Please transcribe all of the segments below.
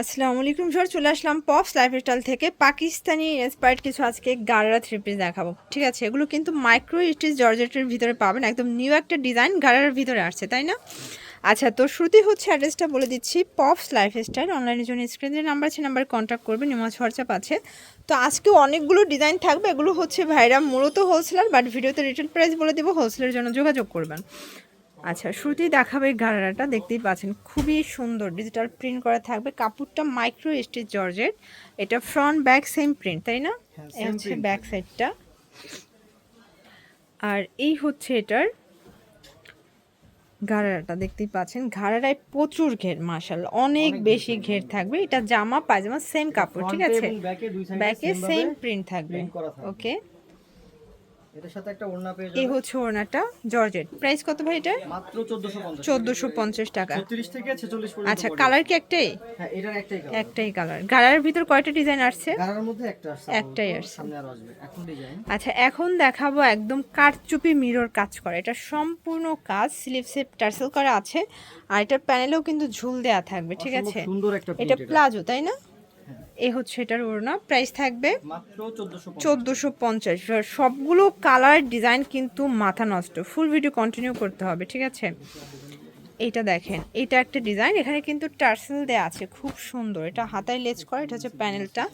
আসসালামু আলাইকুম স্যার, চলে আসলাম পপস লাইফস্টাইল থেকে। পাকিস্তানি ইন্সপায়ার্ড কিছু আজকে গারারা থ্রি পিস দেখাবো। ঠিক আছে, এগুলো কিন্তু মাইক্রো স্টিচ জর্জেটের ভিতরে পাবেন। একদম নিউ একটা ডিজাইন গারারার ভিতরে আসছে, তাই না? আচ্ছা তো শ্রুতি হচ্ছে অ্যাড্রেসটা বলে দিচ্ছি। পপস লাইফস্টাইল অনলাইনের জন্য স্ক্রিনের নাম্বার আছে নাম্বার কন্ট্যাক্ট করবেন নিমাজ হোয়াটসঅ্যাপ আছে। তো আজকে অনেকগুলো ডিজাইন থাকবে, এগুলো হচ্ছে ভাইরা মূলত হোলসেলার বাট ভিডিওতে রিটেল প্রাইস বলে দেবো হোলসেলের জন্য যোগাযোগ করবেন। আচ্ছা শুরুতেই দেখাবে গারারাটা দেখতেই পাচ্ছেন খুবই সুন্দর। ডিজিটাল প্রিন্ট করা থাকবে। কাপড়টা মাইক্রো স্টিচ জর্জেট। এটা ফ্রন্ট ব্যাক সেম প্রিন্ট তাই না? হ্যাঁ, হচ্ছে ব্যাক সাইডটা আর এই হচ্ছে এটার ঘাড়াটা দেখতেই পাচ্ছেন ঘাড়ারায় প্রচুর ঘের মার্শাল অনেক বেশি ঘের। থাকবে। এটা জামা পায়জামা সেম কাপড় ঠিক আছে? ব্যাকে সেম প্রিন্ট থাকবে। ওকে এটার সাথে একটা ওড়না পেয়ে এই হচ্ছে ওড়নাটা জর্জেট। প্রাইস কত ভাই এটা মাত্র 1450 চোদ্দোশো পঞ্চাশ টাকা। 36 থেকে 46 পর্যন্ত আচ্ছা কালার কি একটাই? হ্যাঁ এটার একটাই কালার একটাই কালার গাড়ার ভিতর কয়টা ডিজাইন আসছে? গাড়ার মধ্যে একটা আসছে। একটাই আপাতত, আসছে। সামনে আরও আসবে। এখন ডিজাইন আচ্ছা এখন দেখাবো একদম কারচুপি মিরর কাজ করা। এটা সম্পূর্ণ কাজ স্লিভসে টার্সেল করা আছে। আর এটার প্যানেলেও কিন্তু ঝুল দেয়া থাকবে ঠিক আছে? সুন্দর একটা এটা। প্লাজো তাই না? এই হচ্ছে এটার ওড়না। প্রাইস থাকবে মাত্র 1450 চোদ্দোশো পঞ্চাশ। সবগুলো কালার ডিজাইন কিন্তু মাথা নষ্ট। ফুল ভিডিও কন্টিনিউ করতে হবে ঠিক আছে? এইটা দেখেন এটা একটা ডিজাইন এখানে কিন্তু টার্সেল দেওয়া আছে খুব সুন্দর। এটা হাতায় লেজ করা এটা হচ্ছে প্যানেলটা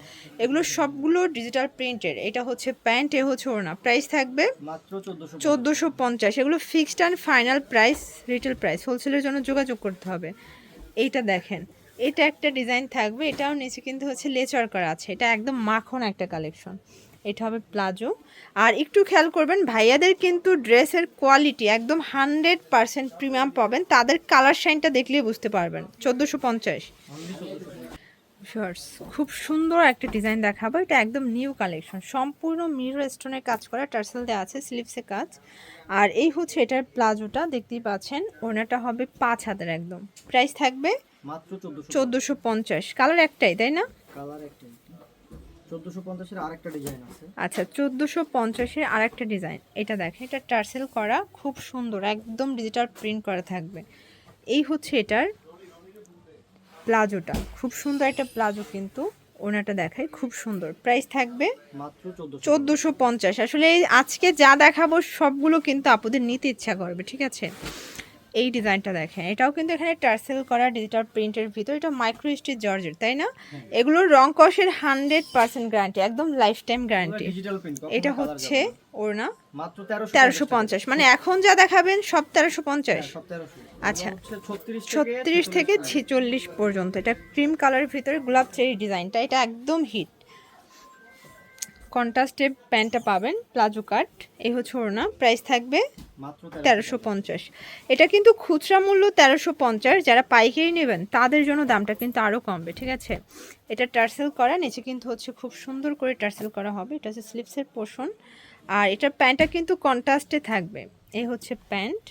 এগুলো সবগুলো ডিজিটাল প্রিন্টের এটা হচ্ছে প্যান্ট এ হচ্ছে ওড়না। প্রাইস থাকবে মাত্র 1450 চোদ্দোশো পঞ্চাশ। এগুলো fixed and final price retail price হোলসেলের জন্য যোগাযোগ করতে হবে। এইটা দেখেন এটা একটা ডিজাইন থাকবে, এটাও নিচে কিন্তু হচ্ছে লেচার করা আছে। এটা একদম মাখন একটা কালেকশন। এটা হবে প্লাজো। আর একটু খেয়াল করবেন, ভাইয়াদের কিন্তু ড্রেসের কোয়ালিটি একদম হান্ড্রেড পারসেন্ট প্রিমিয়াম পাবেন। তাদের কালার শাইনটা দেখলেই বুঝতে পারবেন। চোদ্দোশো পঞ্চাশ। খুব সুন্দর একটা ডিজাইন দেখাবো। এটা একদম নিউ কালেকশন। সম্পূর্ণ মিরর স্টোনের কাজ করা, টার্সেল দেওয়া আছে, স্লিভসে কাজ। আর এই হচ্ছে এটার প্লাজোটা, দেখতেই পাচ্ছেন। ওনাটা হবে পাঁচ হাতের একদম। প্রাইস থাকবে মাত্র 1400 চোদ্দোশো পঞ্চাশ। কালার একটাই তাই না? কালার একটাই। 1450 এর আরেকটা ডিজাইন আছে। আচ্ছা এটা দেখেন এটা টার্সেল করা খুব সুন্দর একদম ডিজিটাল প্রিন্ট করা থাকবে। এই হচ্ছে এটার প্লাজোটা। খুব সুন্দর একটা প্লাজো কিন্তু ওনাটা দেখায় খুব সুন্দর। প্রাইস থাকবে মাত্র 1400 চোদ্দোশো পঞ্চাশ। আসলে আজকে যা দেখাবো সবগুলো কিন্তু আপুদের নিতে ইচ্ছা করবে ঠিক আছে? এই ডিজাইনটা দেখেন। এটাও কিন্তু এখানে টার্সেল করা ডিজিটাল প্রিন্টের ভিতর। এটা মাইক্রো স্টিচ জর্জের তাই না? এগুলোর রং কষের হান্ড্রেড পার্সেন্ট গ্যারান্টি একদম লাইফ টাইম গ্যারান্টি এটা হচ্ছে ওড়না মাত্র 1300 তেরোশো পঞ্চাশ। মানে এখন যা দেখাবেন সব তেরোশো পঞ্চাশ। আচ্ছা। ছত্রিশ থেকে ছেচল্লিশ পর্যন্ত। এটা ক্রিম কালারের ভিতরে গোলাপ চেরি ডিজাইনটা এটা একদম হিট কন্ট্রাস্টে প্যান্টটা পাবেন প্লাজো কাট এই হচ্ছে ওড়না প্রাইস থাকবে তেরোশো পঞ্চাশ। এটা কিন্তু খুচরা মূল্য তেরোশো পঞ্চাশ যারা পাইকারি নেবেন তাদের জন্য দামটা কিন্তু আরও কমবে ঠিক আছে? এটা টার্সেল করা নিচে কিন্তু হচ্ছে খুব সুন্দর করে টার্সেল করা হবে এটা হচ্ছে স্লিপসের পোষণ আর এটার প্যান্টটা কিন্তু কন্ট্রাস্টে থাকবে এই হচ্ছে প্যান্ট।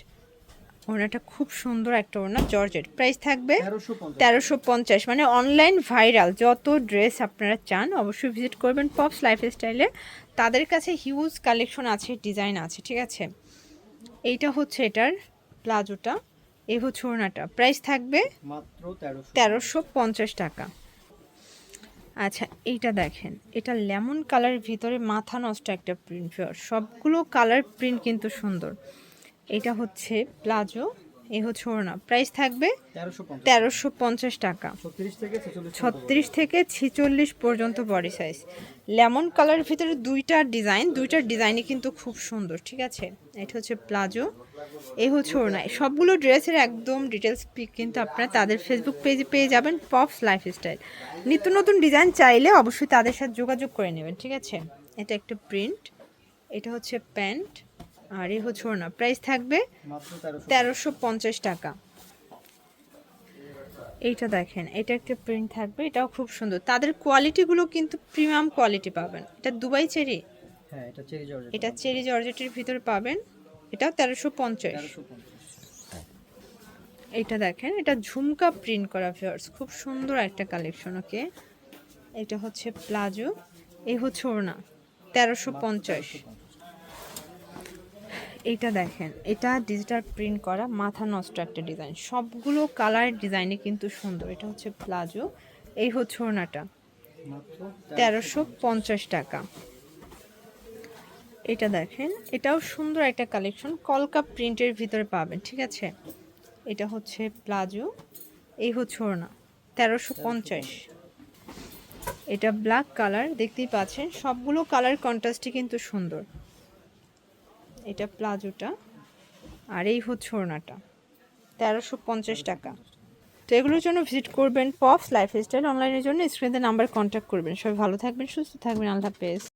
ওড়নাটা খুব সুন্দর একটা ওড়না জর্জেট। প্রাইস থাকবে তেরোশো পঞ্চাশ। মানে অনলাইন ভাইরাল যত ড্রেস আপনারা চান অবশ্যই ভিজিট করবেন পপস লাইফস্টাইলে তাদের কাছে হিউজ কালেকশন আছে ডিজাইন আছে ঠিক আছে? এইটা হচ্ছে এটার প্লাজোটা। এই হচ্ছে ওড়নাটা। প্রাইস থাকবে মাত্র তেরোশো পঞ্চাশ। টাকা। আচ্ছা এইটা দেখেন। এটা লেমন কালারের ভিতরে মাথা নষ্ট একটা প্রিন্ট সবগুলো কালার প্রিন্ট কিন্তু সুন্দর। এটা হচ্ছে প্লাজো এই হচ্ছে ওড়না। প্রাইস থাকবে তেরোশো পঞ্চাশ। টাকা। 36 থেকে 46 ছত্রিশ থেকে ছিচল্লিশ পর্যন্ত বডি সাইজ লেমন কালারের ভিতরে দুইটা ডিজাইন দুইটার ডিজাইনই কিন্তু খুব সুন্দর ঠিক আছে? এটা হচ্ছে প্লাজো এ হচ্ছে ওড়না। সবগুলো ড্রেসের একদম ডিটেলস পিক কিন্তু আপনারা তাদের ফেসবুক পেজে পেয়ে যাবেন পপস লাইফস্টাইল নিত্য নতুন ডিজাইন চাইলে অবশ্যই তাদের সাথে যোগাযোগ করে নেবেন ঠিক আছে? এটা একটা প্রিন্ট এটা হচ্ছে প্যান্ট। আর এই হচ্ছে ওড়না। প্রাইস থাকবে তেরোশো পঞ্চাশ টাকা। এইটা দেখেন এটা একটা প্রিন্ট থাকবে এটাও খুব সুন্দর। তাদের কোয়ালিটিগুলো কিন্তু প্রিমিয়াম কোয়ালিটি পাবেন। এটা দুবাই চেরি? হ্যাঁ এটা চেরি জর্জেট এটা চেরি জর্জেটের ভিতরে পাবেন। এটাও তেরোশো পঞ্চাশ। এটা দেখেন এটা ঝুমকা প্রিন্ট করা ফিয়ার্স খুব সুন্দর একটা কালেকশন ওকে এটা হচ্ছে প্লাজো এই হচ্ছে ওড়না তেরোশো পঞ্চাশ। এইটা দেখেন, এটা ডিজিটাল প্রিন্ট করা, মাথা নষ্ট একটা ডিজাইন সবগুলো কালার ডিজাইনে কিন্তু সুন্দর। এটা হচ্ছে প্লাজো এই হচ্ছে মাত্র তেরোশো পঞ্চাশ টাকা। এটা দেখেন, এটাও সুন্দর একটা কালেকশন কলকা প্রিন্টের ভিতরে পাবেন, ঠিক আছে? এটা হচ্ছে প্লাজো এই হচ্ছে ওড়না। তেরোশো পঞ্চাশ। এটা ব্ল্যাক কালার দেখতেই পাচ্ছেন। সবগুলো কালার কন্ট্রাস্টই কিন্তু সুন্দর। এটা প্লাজোটা আর এই হচ্ছে ওড়নাটা। তেরোশো পঞ্চাশ টাকা। তো এগুলোর জন্য ভিজিট করবেন পপস লাইফস্টাইল অনলাইনের জন্য, স্ক্রিনে নাম্বার কন্ট্যাক্ট করবেন। সবাই ভালো থাকবেন, সুস্থ থাকবেন, আল্লাহ হাফেজ।